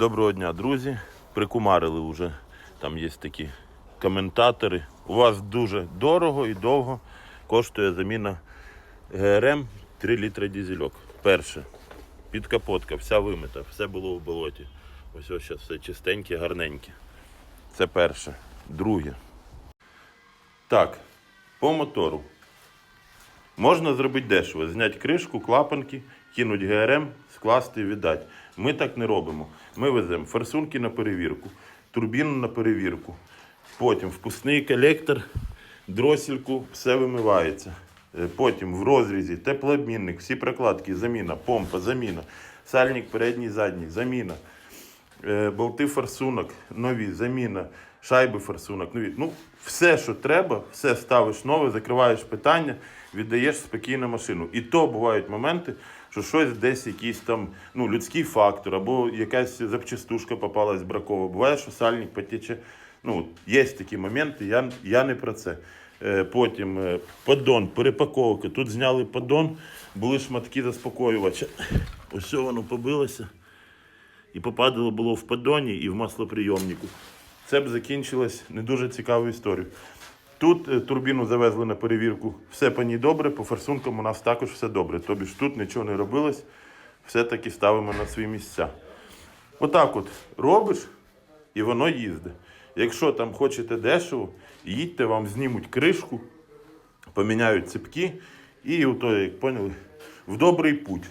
Доброго дня, друзі. Прикумарили вже. Там є такі коментатори. У вас дуже дорого і довго коштує заміна ГРМ 3 літра дізельок. Перше. Підкапотка, вся вимита, все було в болоті. Ось ось зараз все чистеньке, гарненьке. Це перше. Друге. Так, по мотору. Можна зробити дешево. Зняти кришку, клапанки, кинути ГРМ, скласти і віддати. Ми так не робимо. Ми веземо форсунки на перевірку, турбіну на перевірку. Потім впускний колектор, дросільку, все вимивається. Е, Потім в розрізі теплообмінник, всі прокладки, заміна, помпа, заміна, сальник передній, задній, заміна. Е, болти форсунок нові, заміна, шайби форсунок нові. Ну, все, що треба, все ставиш нове, закриваєш питання, віддаєш спокійно машину. І то бувають моменти, що щось десь якийсь там ну, людський фактор, або якась запчастушка попалась бракова. Буває, що сальник потече. Ну, є такі моменти, я, я не про це. Е, Потім е, поддон, перепаковка. Тут зняли поддон, були шматки заспокоювача. Ось воно побилося і попадало було в поддоні і в маслоприйомнику. Це б закінчилось не дуже цікаву історію. Тут е, турбіну завезли на перевірку, все по ній добре, по форсункам у нас також все добре. Тобі ж тут нічого не робилось, все-таки ставимо на свої місця. Отак от робиш, і воно їздить. Якщо там хочете дешево, їдьте, вам знімуть кришку, поміняють цепки і ото, як поняли, в добрий путь.